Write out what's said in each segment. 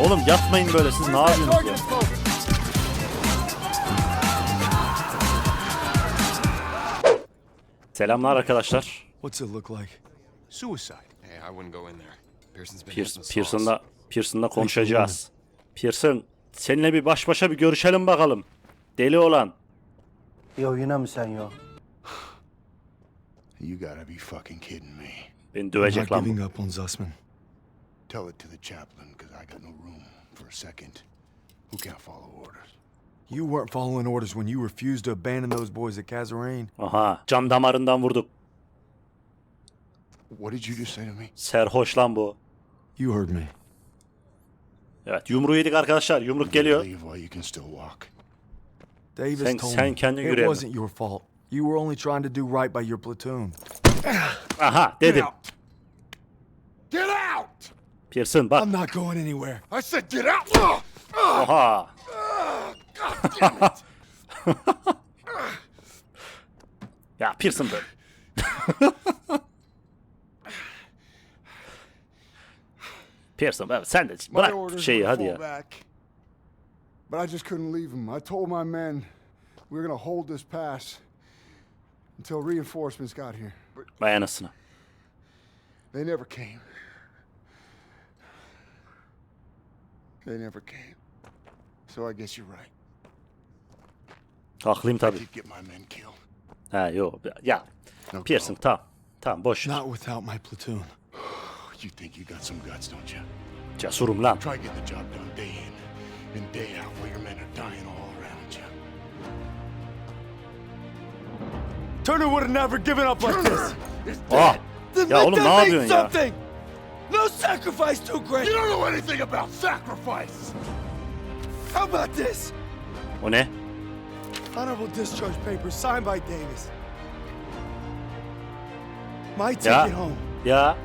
Oğlum yatmayın böyle siz ne yapıyorsunuz ya? Selamlar arkadaşlar. What's it look like? Suicide. Hey, I wouldn't go in there. Pearson's been sauce. Pearson'la Pearson'la konuşacağız. Pearson seninle bir baş başa bir görüşelim bakalım. Deli olan. Yo yine mi sen yo? You gotta be fucking kidding me. Beni I'm dövecek not lan giving up on Zussman. Tell it to the chaplain, because I got no room for a second. Who can't follow orders? You weren't following orders when you refused to abandon those boys at Kazarane. Aha can damarından vurduk. What did you just say to me? Serhoş lan bu. You heard me. Evet yumruğu yedik arkadaşlar. Yumruk geliyor. Leave while you can still walk. Davis Sen- told sen me kendin it wasn't your fault. You were only trying to do right by your platoon. Aha dedim. Get out! Pearson bak. I'm not going anywhere. I said get out! Oh, Ugh! Oha. ya Pearson böyle. Pearson ben- sen de My bırak orders şeyi were hadi to ya. fall back. But I just couldn't leave him. I told my men we were gonna hold this pass until reinforcements got here. But Vay anasını. they never came. They never came. So I guess you're right. Haklıyım tabii. Did get my men killed. Ha yo ya No Pearson go. tamam. Tamam boş. Not without my platoon. You think you got some guts, don't you? Cesurum lan. Try getting the job done day in and day out while your men are dying all around you. Turner would have never given up like this. It's Ah. dead. Ya oğlum ne yapıyorsun ya? No sacrifice too great. You don't know anything about sacrifice! How about this? O ne? Honorable discharge papers signed by Davis. My ticket home. Ya.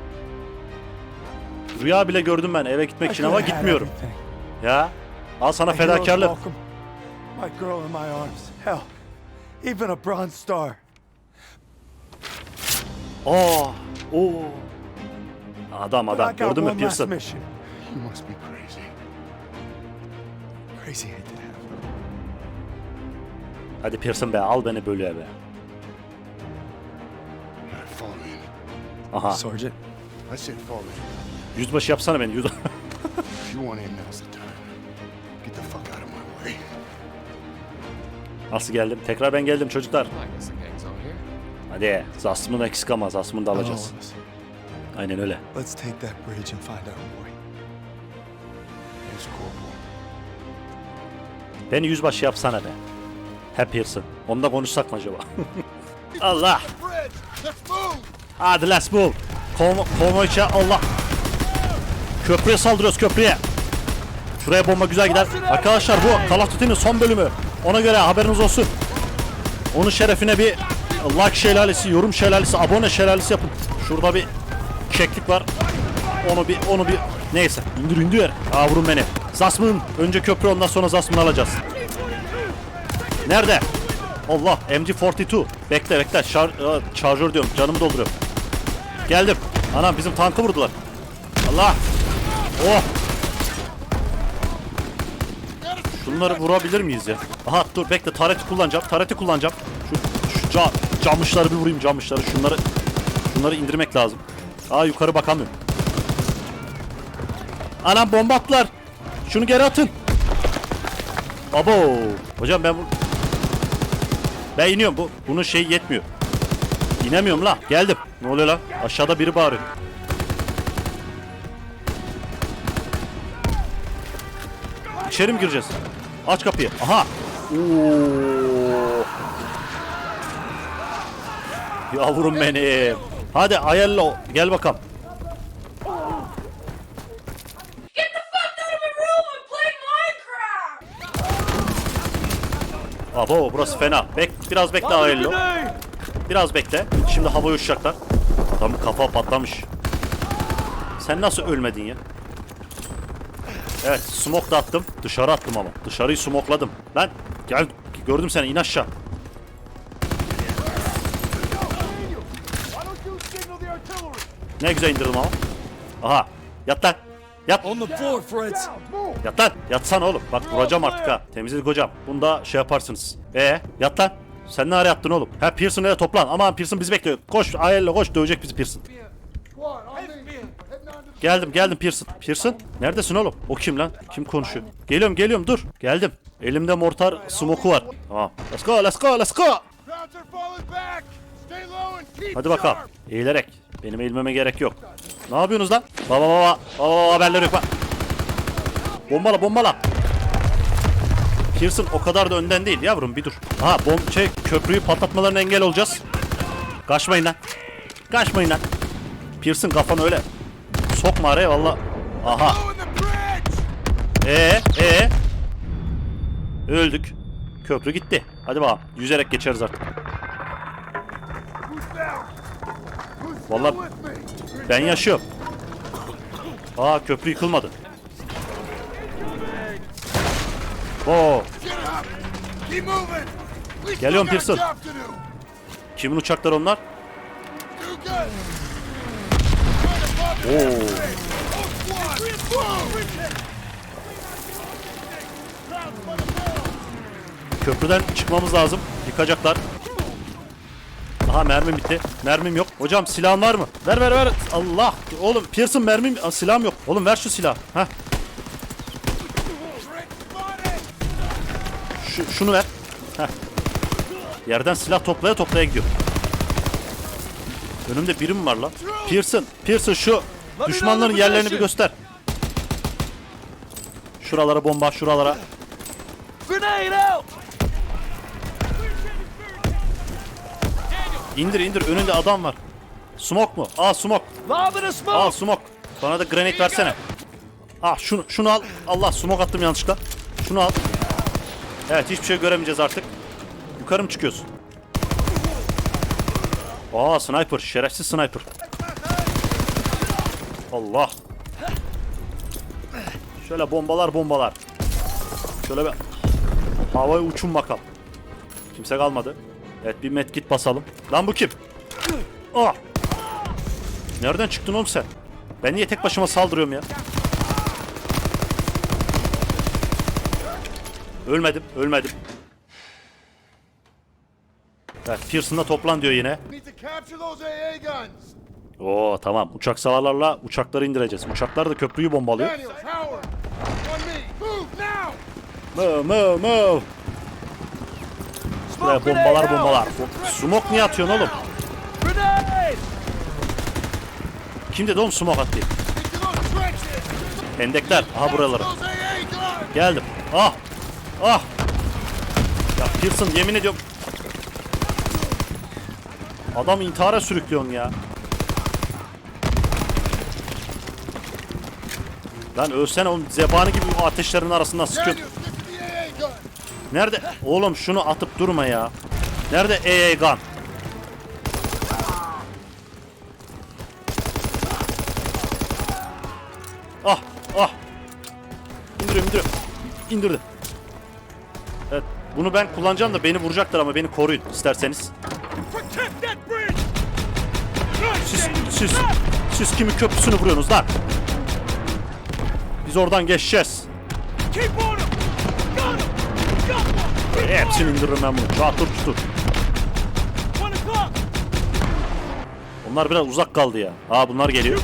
Rüya bile gördüm ben eve gitmek için ama had gitmiyorum. everything. Ya. Al sana My heroes fedakarlık. welcome. My girl in my arms. Hell, even a bronze star. Oo. Oo. Adam I adam. got Gördün mü one last Pearson? mission. You must be crazy. Crazy that have. Hadi Pearson be al beni bölüye be. All right, fall in. Aha. Sergeant, I said fall in. Yüzbaşı yapsana beni. Yüz... If you want in, now's the time. Get the fuck out of my way. Nasıl geldim? Tekrar ben geldim çocuklar. I guess the gang's all here. Hadi. Zasmın eksik ama Zasmını da all alacağız. of us. Aynen öyle. Let's take that bridge and find our boy. Beni yüzbaşı yapsana be. He Pearson. Onunla konuşsak mı acaba? Allah. Hadi let's move. Konvo konvoyça Allah. Köprüye saldırıyoruz köprüye. Şuraya bomba güzel gider. Arkadaşlar bu Call of Duty'nin son bölümü. Ona göre haberiniz olsun. Onun şerefine bir like şelalesi, yorum şelalesi, abone şelalesi yapın. Şurada bir keklik var. Onu bir, onu bir... Neyse. İndir indir. Aa vurun beni. Zasmın. Önce köprü ondan sonra Zasmın alacağız. Nerede? Allah MG42. Bekle bekle. Şar Aa, şarjör diyorum. Canımı dolduruyorum. Geldim. Anam bizim tankı vurdular. Allah. Oh. Şunları vurabilir miyiz ya? Aha dur bekle tareti kullanacağım. Tareti kullanacağım. Şu, şu ca camışları bir vurayım camışları. Şunları şunları indirmek lazım. Aa yukarı bakamıyorum. Anam bomba attılar. Şunu geri atın. Abo. Hocam ben bu... Ben iniyorum. Bu, bunun şeyi yetmiyor. İnemiyorum la. Geldim. Ne oluyor la? Aşağıda biri bağırıyor. İçeri mi gireceğiz? Aç kapıyı. Aha. Oo. Yavrum benim. Hadi ayarla. o- Gel bakalım. Abo burası fena. Bek biraz bekle Aello. Biraz bekle. Şimdi havaya uçacaklar. Adamın kafa patlamış. Sen nasıl ölmedin ya? Evet smoke da attım. Dışarı attım ama. Dışarıyı smokladım. Lan gel gördüm seni in aşağı. Ne güzel indirdim ama. Aha yat lan. Yat. On the floor, Fritz. Yat lan. Yatsan oğlum. Bak vuracağım artık ha. Temizlik hocam. Bunu da şey yaparsınız. E yat lan. Sen ne ara yattın oğlum? Ha Pearson ile toplan. Aman Pearson bizi bekliyor. Koş ayelle koş dövecek bizi Pearson. Geldim geldim Pearson. Pearson neredesin oğlum? O kim lan? Kim konuşuyor? Geliyorum geliyorum dur. Geldim. Elimde mortar smoke'u var. Tamam. Let's go let's go let's go. Hadi bakalım. Eğilerek. Benim eğilmeme gerek yok. Ne yapıyorsunuz lan? Baba baba. Baba baba haberleri yok. Bombala bombala. Pearson o kadar da önden değil yavrum bir dur. Aha bom şey köprüyü patlatmalarına engel olacağız. Kaçmayın lan. Kaçmayın lan. Pearson kafanı öyle. Sokma araya valla. Aha. Ee ee. Öldük. Köprü gitti. Hadi bakalım. Yüzerek geçeriz artık. Me? Ben yaşıyorum. Aa köprü yıkılmadı. Oo, Geliyorum Pearson. kimin uçakları onlar? Oo. Köprüden çıkmamız lazım. Yıkacaklar. Aha mermim bitti. Mermim yok. Hocam silahın var mı? Ver ver ver. Allah. Oğlum Pearson mermim Aa, silahım yok. Oğlum ver şu silahı. Heh. Şu, şunu ver. Heh. Yerden silah toplaya toplaya gidiyor. Önümde biri mi var lan? Pearson, Pearson şu düşmanların yerlerini bir göster. Şuralara bomba, şuralara. Grenade out. İndir indir önünde adam var. Smoke mu? Aa smoke. Lob in a smoke. Al smoke. Bana da granate versene. Ah şunu şunu al. Allah smoke attım yanlışlıkla. Şunu al. Evet hiçbir şey göremeyeceğiz artık. Yukarı mı çıkıyorsun? Aa sniper. Şerefsiz sniper. Allah. Şöyle bombalar bombalar. Şöyle bir havaya uçun bakalım. Kimse kalmadı. Evet bir medkit basalım. Lan bu kim? Ah! Nereden çıktın oğlum sen? Ben niye tek başıma saldırıyorum ya? Ölmedim, ölmedim. Evet, Pearson'la toplan diyor yine. Oo tamam, uçak savarlarla uçakları indireceğiz. Uçaklar da köprüyü bombalıyor. Move. Move, move, move. Şuraya bombalar bombalar. Smoke niye atıyorsun oğlum? Kim dedi oğlum smoke at diye? Into those trenches. Hendekler. Aha guns. Geldim. Ah! Ah! Ya Pearson yemin ediyorum. Adam intihara sürüklüyorsun ya. Lan ölsene oğlum zebani gibi ateşlerin arasından sıkıyor. Nerede? Oğlum şunu atıp durma ya. Nerede AA gun? Ah ah. İndiriyorum indiriyorum. İndirdim. Evet bunu ben kullanacağım da beni vuracaklar ama beni koruyun isterseniz. Siz, siz, siz kimin köprüsünü vuruyorsunuz lan? Biz oradan geçeceğiz. Keep on Hepsini indiririm ben bunu. Çatır o'clock. Onlar biraz uzak kaldı ya. Aa bunlar geliyor.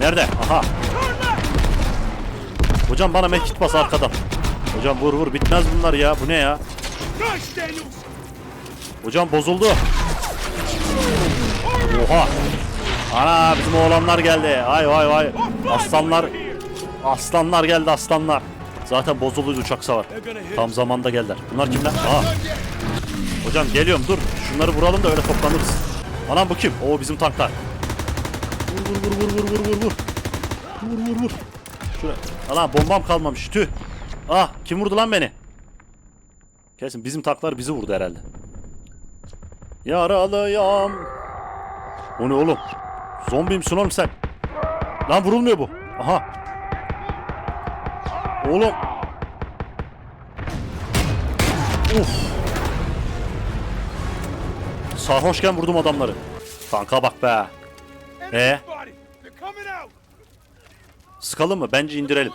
Nerede? Aha. Hocam bana mekit bas arkadan. Hocam vur vur bitmez bunlar ya. Bu ne ya? Hocam bozuldu. Oha. Ana bizim oğlanlar geldi. Ay vay vay. Aslanlar. Aslanlar geldi aslanlar. Zaten bozuldu uçak savar. Tam zamanda geldiler. Bunlar kimler? Aa. Hocam geliyorum dur. Şunları vuralım da öyle toplanırız. Anam bu kim? Oo bizim tanklar. Vur vur vur vur vur vur vur vur. Vur vur vur. Şuraya. Ana bombam kalmamış. Tüh. Ah kim vurdu lan beni? Kesin bizim tanklar bizi vurdu herhalde. Yaralıyam. O ne oğlum? Zombi misin oğlum sen? Lan vurulmuyor bu. Aha. Oğlum. Uf. Sarhoşken vurdum adamları. Tanka bak be. Out. Sıkalım mı? Bence indirelim.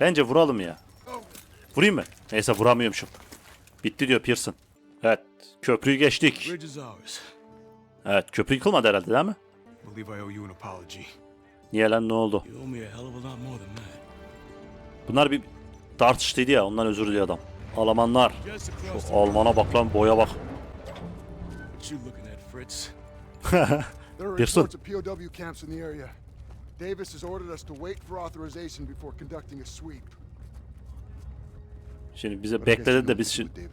Bence vuralım ya. Vurayım mı? Neyse vuramıyormuşum. Bitti diyor Pearson. Evet. Köprüyü geçtik. Evet. Köprü yıkılmadı herhalde değil mi? Niye lan ne oldu? Bunlar bir tartıştıydı ya. Ondan özür diliyor adam. Almanlar. Şu Alman'a bak lan boya bak. Pearson. reports of POW camps in the area. Davis has ordered us to wait for authorization before conducting a sweep. Şimdi bize bekledi de biz şimdi...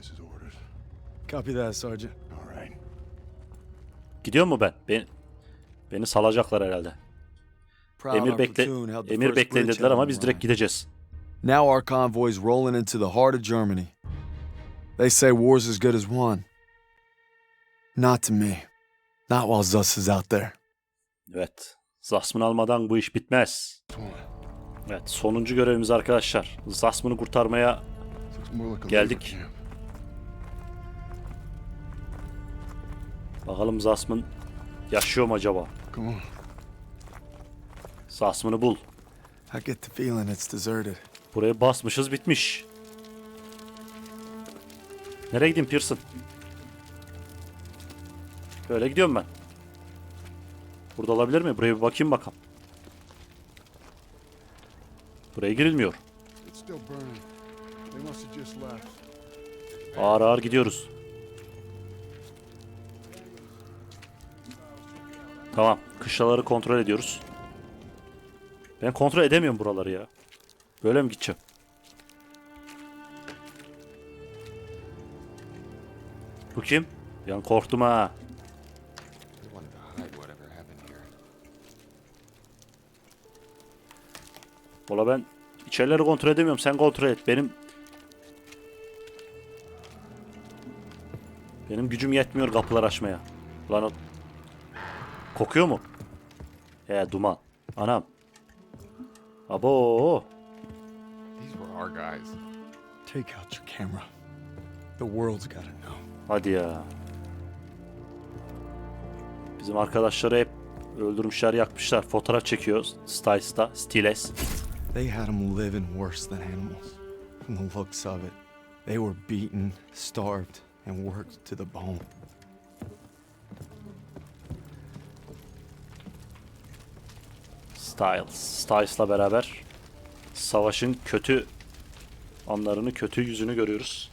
Copy that, Sergeant. All right. Gidiyor mu ben? Beni, beni salacaklar herhalde. Emir bekle Emir bekleyin dediler ama biz direkt gideceğiz. Now our convoy's rolling into the heart of Germany. They say war's as good as won. Not to me. Not while Zuss is out there. Evet. Zasmını almadan bu iş bitmez. Evet sonuncu görevimiz arkadaşlar. Zasmını kurtarmaya Geldik. bakalım Zasmın yaşıyor mu acaba? Zasmını bul. I get the feeling it's deserted. Buraya basmışız bitmiş. Nereye gideyim Pearson? Böyle gidiyorum ben. Burada olabilir mi? Buraya bir bakayım bakalım. Buraya girilmiyor. Ağır ağır gidiyoruz. Tamam. Kışlaları kontrol ediyoruz. Ben kontrol edemiyorum buraları ya. Böyle mi gideceğim? Bu kim? Yani korktum ha. Valla ben içerileri kontrol edemiyorum. Sen kontrol et. Benim benim gücüm yetmiyor kapılar açmaya. Lan o kokuyor mu? He duman. Anam. Abo. Our guys. Take out your camera. The world's gotta know. Hadi ya. Bizim arkadaşları hep öldürmüşler, yakmışlar. Fotoğraf çekiyor Styles'ta, Stiles. They had them living worse than animals. From the looks of it, they were beaten, starved, and worked to the bone. Styles. Styles'la beraber savaşın kötü anlarını, kötü yüzünü görüyoruz.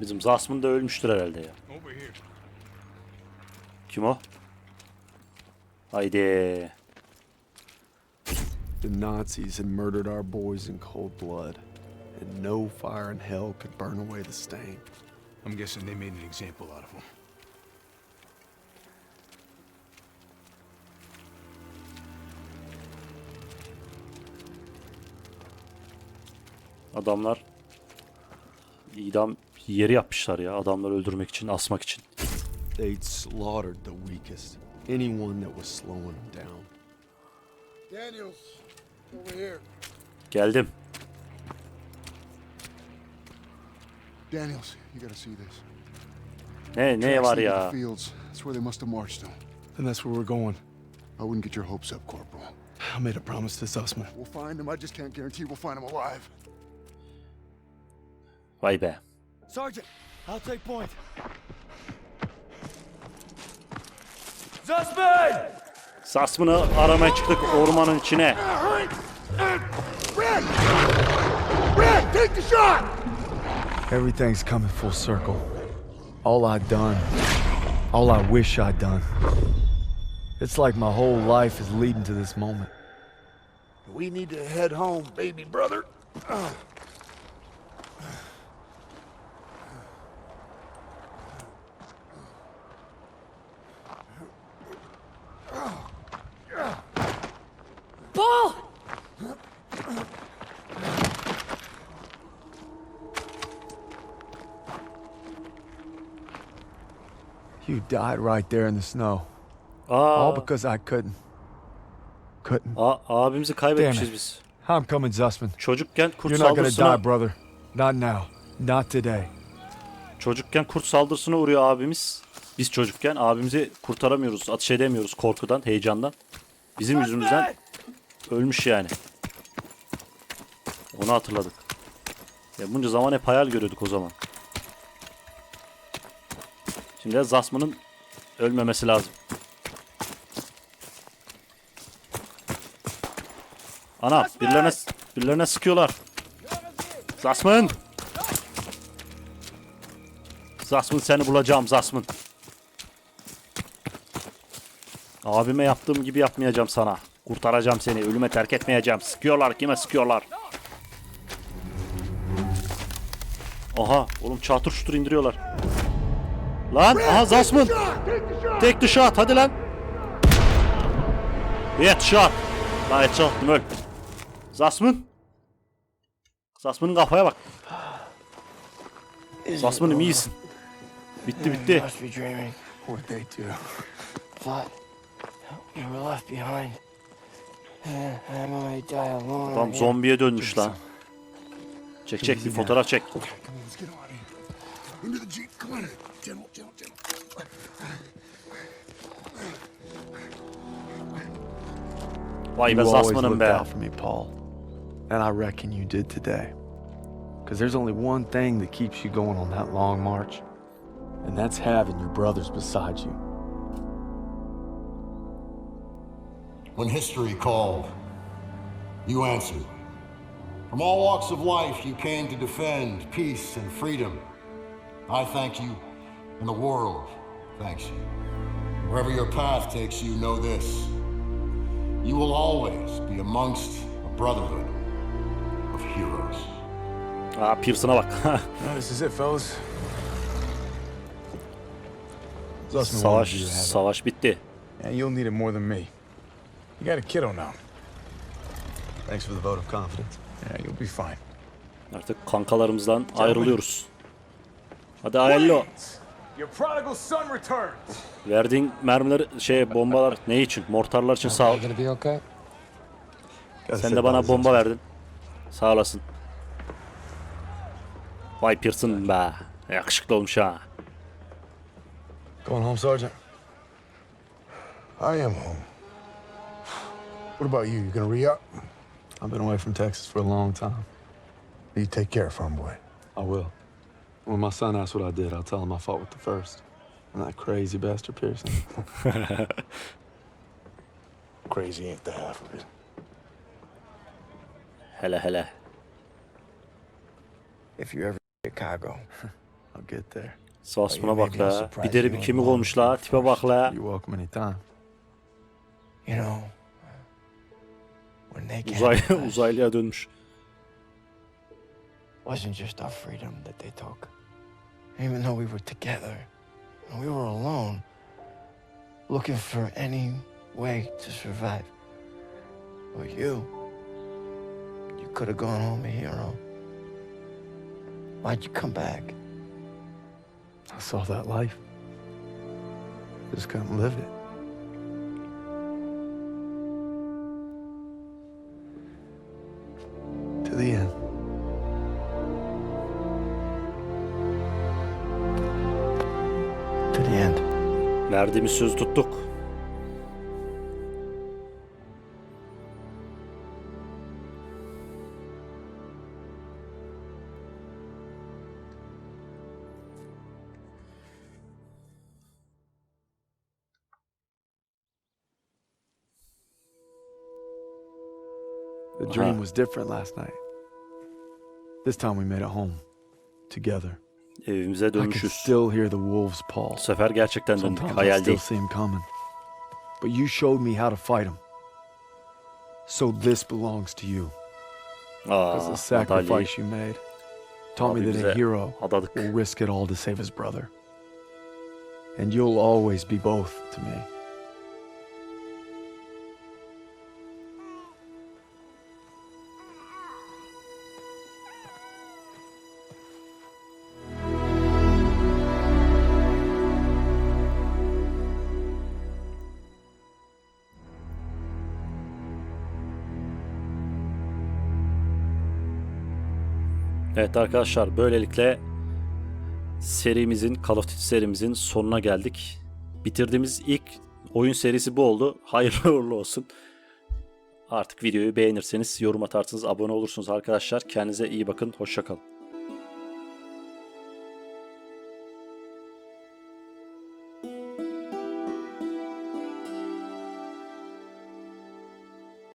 Bizim Zasmın da ölmüştür herhalde ya. Kim o? Haydi. The Nazis had murdered our boys in cold blood, and no fire in hell could burn away the stain. I'm guessing they made an example out of him. Adamlar idam yeri yapmışlar ya adamları öldürmek için, asmak için. They'd slaughtered the weakest, anyone that was slowing them down. Daniels, over here. Geldim. Daniels, you gotta see this. Ne ne var ya? The fields. That's where they must have marched them. And that's where we're going. I wouldn't get your hopes up, Corporal. I made a promise to Sussman. We'll find them. I just can't guarantee we'll find them alive. Vay be. Sergeant, I'll take point. Sasmını aramaya çıktık ormanın içine. Red, take the shot! Everything's coming full circle. All I've done, all I wish I'd done. It's like my whole life is leading to this moment. We need to head home, baby brother. You died right there in the snow. All Aa, because I couldn't. Couldn't. a- abimizi kaybetmişiz biz. I'm coming, Zussman. Çocukken kurt You're not gonna saldırısına die, brother. Not now. Not today. çocukken kurt saldırısına uğruyor abimiz. Biz çocukken abimizi kurtaramıyoruz, ateş edemiyoruz korkudan, heyecandan. Bizim yüzümüzden ölmüş yani. Onu hatırladık. Ya bunca zaman hep hayal görüyorduk o zaman. Şimdi Zasman'ın ölmemesi lazım. Ana birilerine, birilerine sıkıyorlar. Zasman! Zasman seni bulacağım Zasman. Abime yaptığım gibi yapmayacağım sana. Kurtaracağım seni. Ölüme terk etmeyeceğim. Sıkıyorlar. Kime sıkıyorlar? Aha. Oğlum çatır şutur indiriyorlar. Lan. Aha Zasman. Tek the shot. Hadi lan. Headshot. Lan headshot. Değil mi öl? Zasman. Zasman'ın kafaya bak. Zasman'ım iyisin. Bitti bitti. What you were left behind. Tam zombiye dönmüş lan. Çek çek bir fotoğraf çek. Vay be Zasman'ım be. for me, Paul. And I reckon you did today. Because there's only one thing that keeps you going on that long march. And that's having your brothers beside you. When history called, you answered. From all walks of life, you came to defend peace and freedom. I thank you, and the world thanks you. Wherever your path takes you, know this. You will always be amongst a brotherhood of heroes. Aa Pearson'a bak. No, this is it, fellas. Zussman wanted savaş you to have it. savaş bitti. And you'll need it more than me. You got a kiddo now. Thanks for the vote of confidence. Yeah, you'll be fine. Artık kankalarımızdan ayrılıyoruz. Hadi hayırlı. Your prodigal son returns. Verdiğin mermiler şey bombalar ne için? Mortarlar için sağ ol. Sen de bana bomba verdin. Sağ olasın. Vay Pearson be. Yakışıklı olmuş ha. Going home, Sergeant? I am home. What about you? You gonna re-up? I've been away from Texas for a long time. You take care, farm boy. I will. When my son asks what I did, I'll tell him I fought with the first. And that crazy bastard Pearson. Crazy ain't the half of it. Hella, hella. If you ever Chicago. I'll get there. Sasmına oh, bak la. Bir deri bir kemik olmuş la. Tipe bak la. You're welcome anytime. You know, when they came Uzay, uzaylıya dönmüş. wasn't just our freedom that they took. Even though we were together, and we were alone, looking for any way to survive. But you, you could have gone home a hero. Why'd you come back? I saw that life. Just couldn't live it. The end. To the end. Verdiğimiz sözü tuttuk. The dream was different last night. This time we made it home. Together. Evimize I can dönmüşüz. still hear the wolves' Bu paw. sefer gerçekten döndük. Sometimes I Hayal still değil. see him coming. But you showed me how to fight him. So this belongs to you. Ah, because Aa, the madalyayı sacrifice you made taught me that a hero adadık. will risk it all to save his brother. And you'll always be both to me. Evet arkadaşlar böylelikle serimizin Call of Duty serimizin sonuna geldik. Bitirdiğimiz ilk oyun serisi bu oldu. Hayırlı uğurlu olsun. Artık videoyu beğenirseniz yorum atarsınız, abone olursunuz arkadaşlar. Kendinize iyi bakın. Hoşçakalın.